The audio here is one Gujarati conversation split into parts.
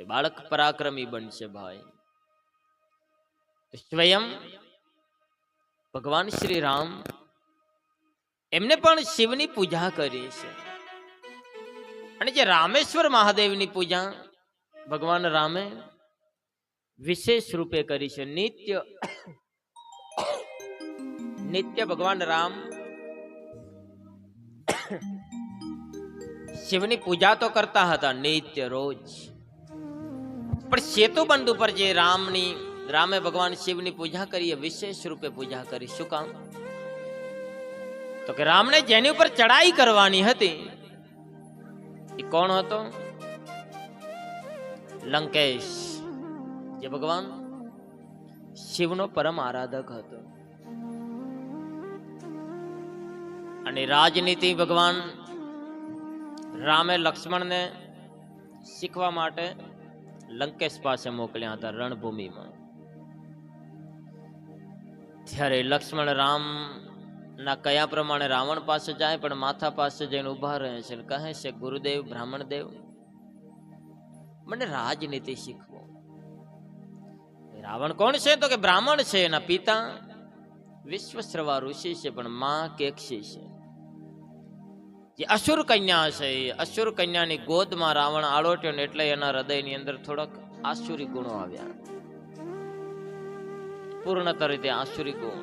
એ બાળક પરાક્રમી બનશે ભાઈ. તો સ્વયં ભગવાન શ્રી રામ એમને પણ શિવની પૂજા કરી છે. અને જે રામેશ્વર મહાદેવની પૂજા ભગવાન રામે વિશેષ રૂપે કરી છે. નિત્ય નિત્ય ભગવાન રામ શિવની પૂજા તો કરતા હતા નિત્ય રોજ. પણ સેતુબંધ ઉપર જે રામની, રામે ભગવાન શિવની પૂજા કરી, એ વિશેષ રૂપે પૂજા કરી. શું કામ? તો કે રામને જેની ઉપર ચડાઈ કરવાની હતી, એ કોણ હતો? લંકેશ, જે ભગવાન શિવનો પરમ આરાધક હતો. અને રાજનીતિ ભગવાન રામે લક્ષ્મણને શીખવા માટે લંકેશ પાસે મોકલ્યા હતા રણભૂમિમાં. ત્યારે લક્ષ્મણ રામ ના કયા પ્રમાણે રાવણ પાસે જાય, પણ માથા પાસે જઈને ઊભા રહે છે કહે છે, ગુરુદેવ બ્રાહ્મણ દેવ મને રાજનીતિ શીખવો. રાવણ કોણ છે? તો કે બ્રાહ્મણ છે એના પિતા. વિશ્વશ્રવા ઋષિ છે, પણ માં કેક્ષી છે. જે અસુર કન્યા છે એ અસુર કન્યાની ગોદમાં રાવણ આળોટ્યો ને એટલે એના હૃદયની અંદર થોડાક આસુરી ગુણો આવ્યા. પૂર્ણત રીતે આસુરી ગુણ.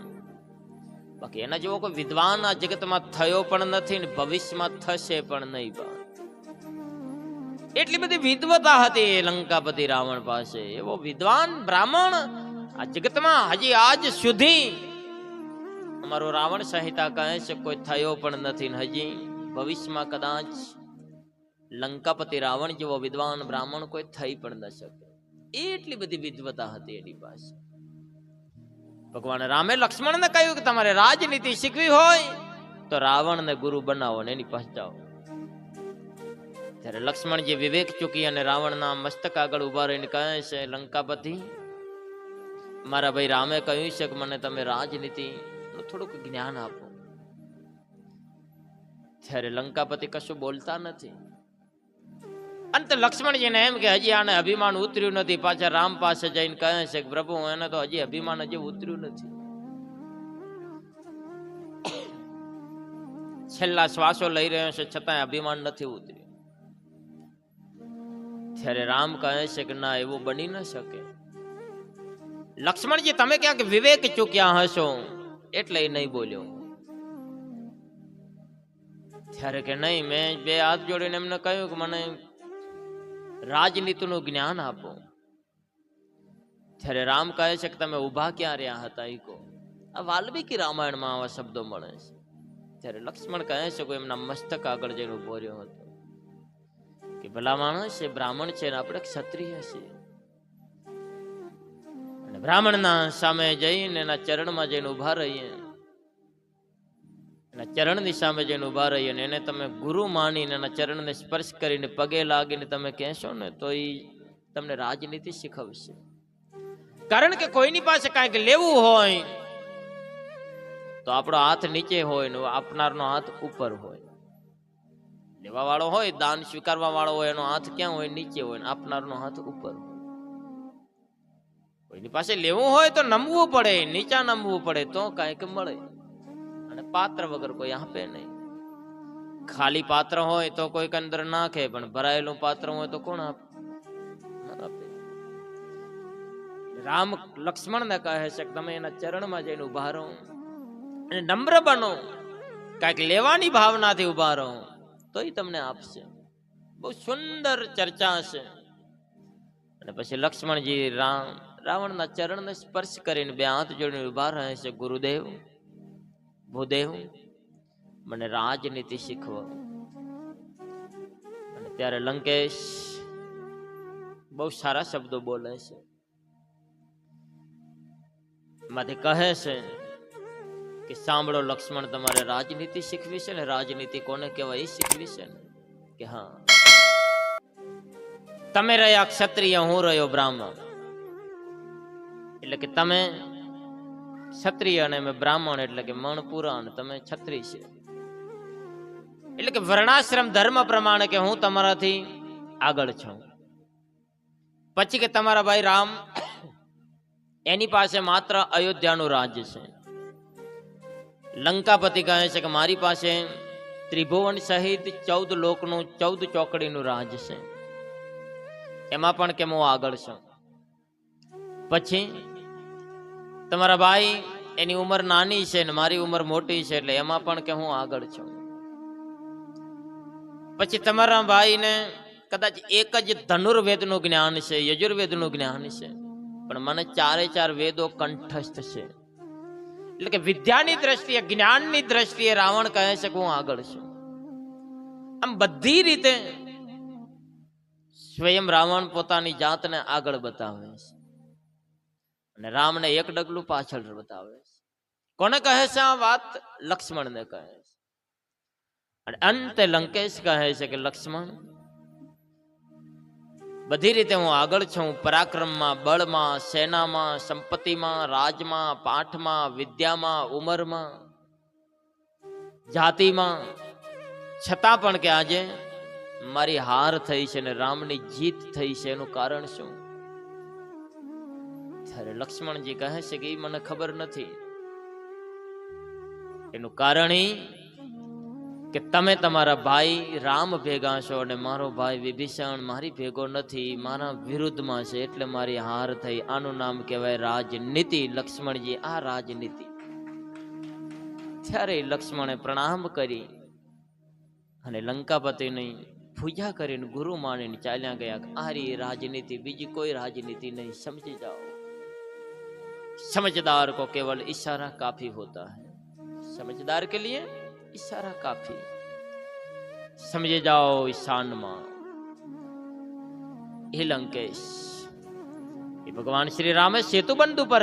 બાકી એના જેવો કોઈ વિદ્વાન આ જગતમાં થયો પણ નથી ને ભવિષ્યમાં થશે પણ નહીં પણ. એટલી બધી વિદ્વતા હતી લંકાપતિ રાવણ પાસે. એવો વિદ્વાન બ્રાહ્મણ આ જગતમાં હજી આજ સુધી અમારો રાવણ સંહિતા કહે છે, કોઈ થયો પણ નથી હજી. ભવિષ્યમાં કદાચ લંકાપતિ રાવણ જેવો વિદ્વાન બ્રાહ્મણ કોઈ થઈ પણ ન શકે. એટલી બધી વિદ્વતા હતી એની પાસે. ભગવાન રામે લક્ષ્મણને કહ્યું કે તમારે રાજનીતિ શીખવી હોય તો રાવણને ગુરુ બનાવો ને એની પાસે જાઓ. ત્યારે લક્ષ્મણજી વિવેક ચૂકી અને રાવણના મસ્તક આગળ ઊભા રહીને કહે છે, લંકાપતિ, મારા ભાઈ રામે કહ્યું છે કે મને તમે રાજનીતિ થોડુંક જ્ઞાન આપો. ત્યારે લંકાપતિ કશું બોલતા નથી. અંત લક્ષ્મણજીને એમ કે, હજી આને અભિમાન ઉતર્યું નથી. પાછા રામ પાસે જઈને કહે છે કે, પ્રભુ એને તો હજી અભિમાન હજી ઉતર્યું નથી. છેલ્લા શ્વાસો લઈ રહ્યો છે, છતાંય અભિમાન નથી ઉતર્યું. ત્યારે રામ કહે છે કે, ના, એવું બની ન શકે. લક્ષ્મણજી, તમે ક્યાંક વિવેક ચૂક્યા હશો. એટલે એ નહીં બોલ્યો. ત્યારે કે નહીં, મેં બે હાથ જોડીને એમને કહ્યું કે મને રાજનીતિનું જ્ઞાન આપો. ત્યારે રામ કહે છે કે તમે ઊભા ક્યાં રહ્યા હતા? ઈ કહો. આ વાલ્મીકી રામાયણમાં આવા શબ્દો મળે છે. ત્યારે લક્ષ્મણ કહે છે કે એમના મસ્તક આગળ જઈને ઊભો રહ્યો હતો. કે ભલા માણસ એ બ્રાહ્મણ છે ને આપણે ક્ષત્રિય છીએ. અને બ્રાહ્મણના સામે જઈને એના ચરણમાં જઈને ઊભા રહીએ. એના ચરણની સામે જઈને ઊભા રહીએ અને એને તમે ગુરુ માનીને એના ચરણને સ્પર્શ કરીને પગે લાગીને તમે કહેશો ને, તો એ તમને રાજનીતિ શીખવશે. કારણ કે કોઈની પાસે કાંઈક લેવું હોય, તો આપણો હાથ નીચે હોય ને આપનારનો હાથ ઉપર હોય. લેવા વાળો હોય, દાન સ્વીકારવા વાળો હોય, એનો હાથ ક્યાં હોય? નીચે હોય ને આપનારનો હાથ ઉપર હોય. કોઈની પાસે લેવું હોય તો નમવું પડે, નીચા નમવું પડે, તો કાંઈક મળે. અને પાત્ર વગર કોઈ આપે નહીં. ખાલી પાત્ર હોય તો કોઈક અંદર નાખે, પણ ભરાયેલું પાત્ર હોય તો કોણ આપે? રામ લક્ષ્મણ ને કહે છે તમે એના ચરણમાં જઈને ઊભા રહો અને નમ્ર બનો. કાંઈક લેવાની ભાવનાથી ઊભા રહો તો એ તમને આપશે. બહુ સુંદર ચર્ચા છે અને પછી લક્ષ્મણજી રામ, રાવણના ચરણને સ્પર્શ કરીને બે હાથ જોડીને ઊભા રહે છે ગુરુદેવ. ભૂદેવ મને રાજનીતિ શીખવો અને ત્યારે લંકેશ બહુ સારા શબ્દો બોલે છે માંથી કહે છે કે સાંભળો લક્ષ્મણ તમારે રાજનીતિ શીખવી છે ને રાજનીતિ કોને કહેવાય એ શીખવી છે ને કે હા તમે રહ્યા ક્ષત્રિય હું રહ્યો બ્રાહ્મણ એટલે કે તમે ક્ષત્રિય અને અમે બ્રાહ્મણ એટલે કે મણપુરા અને તમે ક્ષત્રિય છે. એટલે કે વર્ણાશ્રમ ધર્મ પ્રમાણે કે હું તમારાથી આગળ છું. પછી કે તમારા ભાઈ રામ એની પાસે માત્ર અયોધ્યાનું રાજ્ય છે. લંકાપતિ કહે છે કે મારી પાસે ત્રિભુવન સહિત ચૌદ લોકનું, ચૌદ ચોકડીનું રાજ છે. એમાં પણ કેમ હું આગળ છું. પછી તમારા ભાઈ એની ઉંમર નાની છે ને મારી ઉંમર મોટી છે એટલે એમાં પણ કે હું આગળ છું. પછી તમારા ભાઈને કદાચ એક જ ધનુર્વેદનું જ્ઞાન છે, યજુર્વેદનું જ્ઞાન છે, પણ મને ચારે ચાર વેદો કંઠસ્થ છે. એટલે કે વિદ્યાની દ્રષ્ટિએ, જ્ઞાનની દ્રષ્ટિએ રાવણ કહે છે કે હું આગળ છું. આમ બધી રીતે સ્વયં રાવણ પોતાની જાતને આગળ બતાવે છે. અને રામને એક ડગલું પાછળ બતાવે છે. કોને કહે છે આ વાત? લક્ષ્મણને કહે છે. અને અંતે લંકેશ કહે છે કે, લક્ષ્મણ, બધી રીતે હું આગળ છું. પરાક્રમમાં, બળમાં, સેનામાં, સંપત્તિમાં, રાજમાં, પાઠમાં, વિદ્યામાં, ઉંમરમાં, જાતિમાં. છતાં પણ કે આજે મારી હાર થઈ છે ને રામની જીત થઈ છે એનું કારણ શું? ત્યારે લક્ષ્મણજી કહે છે કે એ મને ખબર નથી. એનું કારણ એ કે તમે તમારા ભાઈ રામ ભેગા છો અને મારો ભાઈ વિભીષણ મારી ભેગો નથી મારા વિરુદ્ધમાં છે એટલે મારી હાર થઈ. આનું નામ કહેવાય રાજનીતિ. લક્ષ્મણજી, આ રાજનીતિ. ત્યારે લક્ષ્મણે પ્રણામ કરી અને લંકાપતિની પૂજા કરીને ગુરુ માનીને ચાલ્યા ગયા આ રાજનીતિ, બીજી કોઈ રાજનીતિ નહીં. સમજી જાઓ. समझदार को केवल इशारा काफ़ी होता है। समझदार के लिए इशारा काफ़ी। समझे जाओ ईशान माँ। लंकेश भगवान श्री राम है सेतु बंधु पर